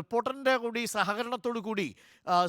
റിപ്പോർട്ടറിന്റെ കൂടി സഹകരണത്തോടു കൂടി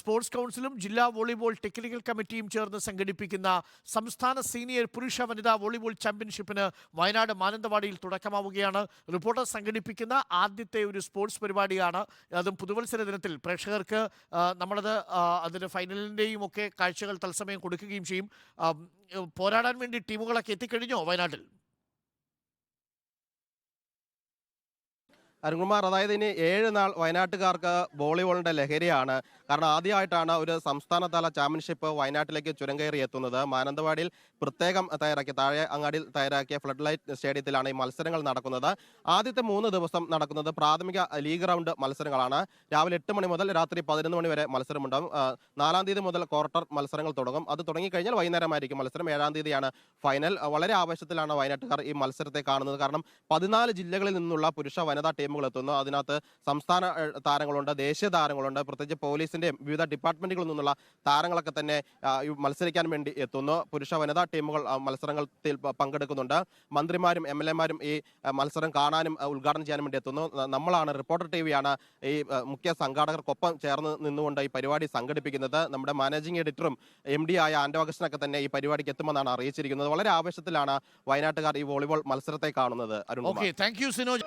സ്പോർട്സ് കൗൺസിലും ജില്ലാ വോളിബോൾ ടെക്നിക്കൽ കമ്മിറ്റിയും ചേർന്ന് സംഘടിപ്പിക്കുന്ന സംസ്ഥാന സീനിയർ പുരുഷ വനിതാ വോളിബോൾ ചാമ്പ്യൻഷിപ്പിന് വയനാട് മാനന്തവാടിയിൽ തുടക്കമാവുകയാണ്. റിപ്പോർട്ടർ സംഘടിപ്പിക്കുന്ന ആദ്യത്തെ ഒരു സ്പോർട്സ് പരിപാടിയാണ് അതും പുതുവത്സര ദിനത്തിൽ. പ്രേക്ഷകർക്ക് നമ്മളത് അതിന്റെ ഫൈനലിന്റെയും ഒക്കെ കാഴ്ചകൾ തത്സമയം കൊടുക്കുകയും ചെയ്യും. പോരാടാൻ വേണ്ടി ടീമുകളൊക്കെ എത്തിക്കഴിഞ്ഞോ വയനാട്ടിൽ? അരുൺകുമാർ അതായത് ഇനി ഏഴ് നാൾ വയനാട്ടുകാർക്ക് വോളിബോളിന്റെ ലഹരിയാണ്. കാരണം ആദ്യമായിട്ടാണ് ഒരു സംസ്ഥാനതല ചാമ്പ്യൻഷിപ്പ് വയനാട്ടിലേക്ക് ചുരം കയറി എത്തുന്നത്. മാനന്തവാടിയിൽ പ്രത്യേകം തയ്യാറാക്കിയ താഴെ അങ്ങാടിയിൽ തയ്യാറാക്കിയ ഫ്ലഡ് ലൈറ്റ് സ്റ്റേഡിയത്തിലാണ് ഈ മത്സരങ്ങൾ നടക്കുന്നത്. ആദ്യത്തെ മൂന്ന് ദിവസം നടക്കുന്നത് പ്രാഥമിക ലീഗ് റൗണ്ട് മത്സരങ്ങളാണ്. രാവിലെ എട്ട് മണി മുതൽ രാത്രി പതിനൊന്ന് മണി വരെ മത്സരമുണ്ടാകും നാലാം തീയതി മുതൽ ക്വാർട്ടർ മത്സരങ്ങൾ തുടങ്ങും. അത് തുടങ്ങിക്കഴിഞ്ഞാൽ വൈകുന്നേരമായിരിക്കും മത്സരം. ഏഴാം തീയതിയാണ് ഫൈനൽ. വളരെ ആവേശത്തിലാണ് വയനാട്ടുകാർ ഈ മത്സരത്തെ കാണുന്നത്. കാരണം പതിനാല് ജില്ലകളിൽ നിന്നുള്ള പുരുഷ വനിതാ ടീമുകൾ എത്തുന്നു അതിനകത്ത് സംസ്ഥാന താരങ്ങളുണ്ട് ദേശീയ താരങ്ങളുണ്ട്. പ്രത്യേകിച്ച് പോലീസിന്റെയും വിവിധ ഡിപ്പാർട്ട്മെന്റുകളിൽ നിന്നുള്ള താരങ്ങളൊക്കെ തന്നെ മത്സരിക്കാൻ വേണ്ടി എത്തുന്നു. പുരുഷ വനിതാ ടീമുകൾ മത്സരങ്ങളിൽ പങ്കെടുക്കുന്നുണ്ട്. മന്ത്രിമാരും എം എൽ എമാരും ഈ മത്സരം കാണാനും ഉദ്ഘാടനം ചെയ്യാനും വേണ്ടി എത്തുന്നു. നമ്മളാണ് റിപ്പോർട്ടർ ടി വിയാണ് ഈ മുഖ്യ സംഘാടകർക്കൊപ്പം ചേർന്ന് നിന്നുകൊണ്ട് ഈ പരിപാടി സംഘടിപ്പിക്കുന്നത്. നമ്മുടെ മാനേജിംഗ് എഡിറ്ററും എം ഡി ആയ ആൻഡോ അഗസ്റ്റനൊക്കെ തന്നെ ഈ പരിപാടിക്ക് എത്തുമെന്നാണ് അറിയിച്ചിരിക്കുന്നത്. വളരെ ആവേശത്തിലാണ് വയനാട്ടുകാർ ഈ വോളിബോൾ മത്സരത്തെ കാണുന്നത്. Arun okay thank you Sinoj.